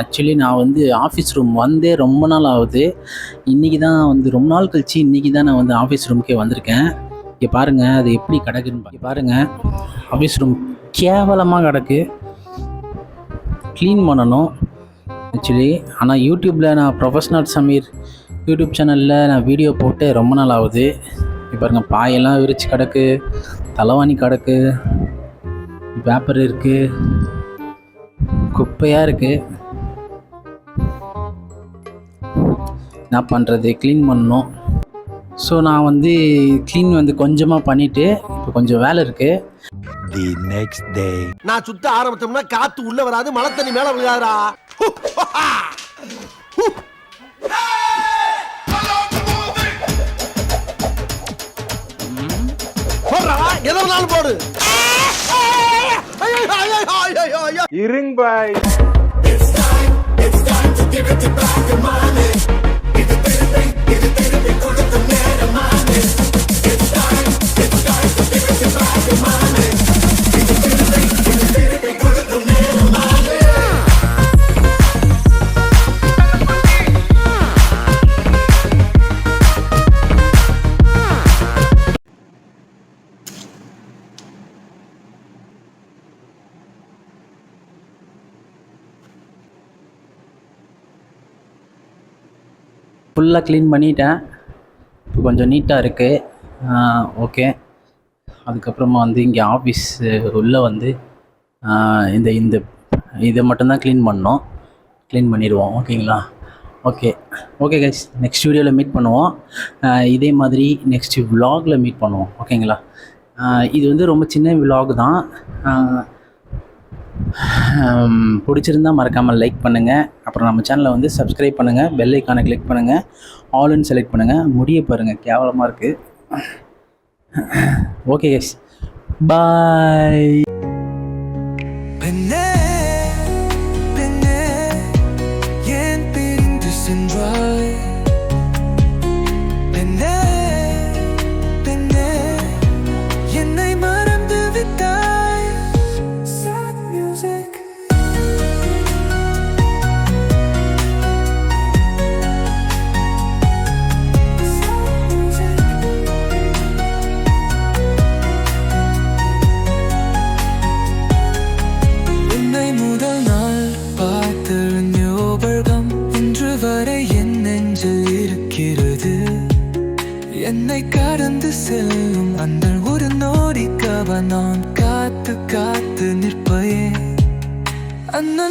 Actually நான் வந்து office room வந்தே ரொம்ப நாள் ஆகுது. இன்றைக்கி தான் வந்து ரொம்ப நாள் கழிச்சு இன்றைக்கி தான் நான் வந்து ஆஃபீஸ் ரூமுக்கே வந்திருக்கேன். இங்கே பாருங்கள் அது எப்படி கிடக்குன்னு பாருங்கள் ஆஃபீஸ் ரூம் கேவலமாக கிடக்கு. க்ளீன் பண்ணணும் ஆக்சுவலி ஆனால் யூடியூப்பில் நான் ப்ரொஃபஷ்னல் சமீர் யூடியூப் சேனலில் நான் வீடியோ போட்டு ரொம்ப நாள் ஆகுது. இப்போ பாருங்கள் பாயெல்லாம் விரிச்சு கிடக்கு தலைவாணி கிடக்கு பேப்பர் இருக்குது குப்பையாக இருக்குது என்ன பண்ணுறது க்ளீன் பண்ணணும். ஸோ நான் வந்து க்ளீன் வந்து கொஞ்சமாக பண்ணிவிட்டு இப்போ கொஞ்சம் வேலை இருக்குது The next day. நான் சுத்த ஆரம்பிச்சோம்னா காத்து உள்ள வராது மழை தண்ணி மேல விழுகாதா போடுறா எதை வேணாலும் போடு. இருங்க பாய். ஃபுல்லாக க்ளீன் பண்ணிட்டேன். இப்போ கொஞ்சம் நீட்டாக இருக்குது ஓகே அதுக்கப்புறமா வந்து இங்கே ஆஃபீஸ் உள்ளே வந்து இந்த இந்த இதை மட்டும்தான் க்ளீன் பண்ணோம். க்ளீன் பண்ணிடுவோம் ஓகேங்களா ஓகே ஓகே கைஸ் நெக்ஸ்ட் வீடியோவில் மீட் பண்ணுவோம். இதே மாதிரி நெக்ஸ்ட் விலாகில் மீட் பண்ணுவோம் ஓகேங்களா இது வந்து ரொம்ப சின்ன விலாக் தான். பிடிச்சிருந்தால் பிடிச்சிருந்தா மறக்காமல் லைக் பண்ணுங்கள் அப்புறம் நம்ம சேனலை வந்து சப்ஸ்கிரைப் பண்ணுங்கள் பெல் ஐக்கானை கிளிக் பண்ணுங்கள் ஆல்னு செலக்ட் பண்ணுங்கள் முடிய பாருங்கள் கேவலமாக இருக்குது ஓகே எஸ் பாய் என்னை கடந்து செல்லும். அந்த ஒரு நோடிக்காக நான் காத்து காத்து நிற்பேன். அந்த